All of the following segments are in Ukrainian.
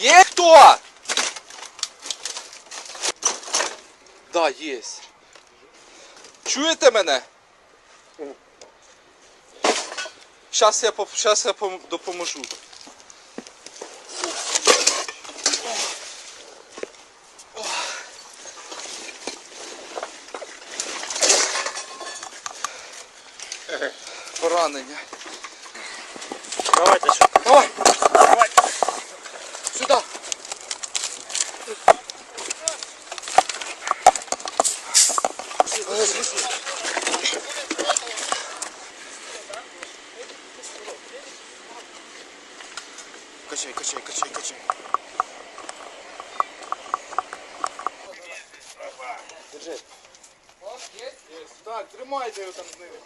Є хто? Да, є. Чуєте мене? Щас я, поп- я пом- допоможу. Поранення. Давайте що. Давай! Качай, качай, качай, качай. Держи. Так, тримайте його там знизу.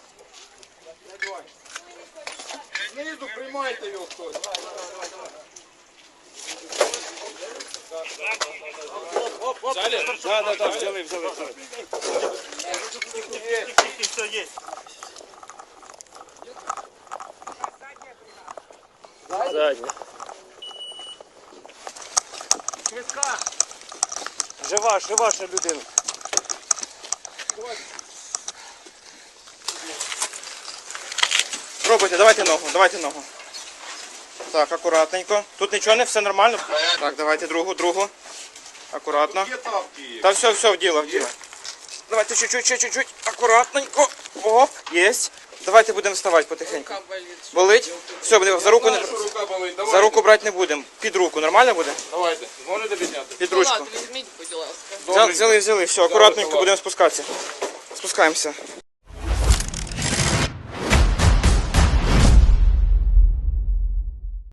Знизу приймайте його хтось. Взяли? Да, да, да, взяли, взяли, взяли. Все є. Задня. Швидка. Жива, жива ще людина. Пробуйте, давайте ногу, давайте ногу. Так, акуратненько. Тут нічого не, все нормально. Так, давайте другу, другу. Акуратно. Да. Та все, все, в діло, в діло. Давайте чуть-чуть, чуть-чуть. аккуратненько. Оп, есть. Давайте будемо вставати потихеньку. Болить? Все, за руку не за руку брати не будемо. Під руку, нормально буде? Давайте. Можете підняти? Під ручку. Візьміть, будь ласка. Взяли, взяли, взяли. Все, акуратненько будемо спускатися. Спускаємося.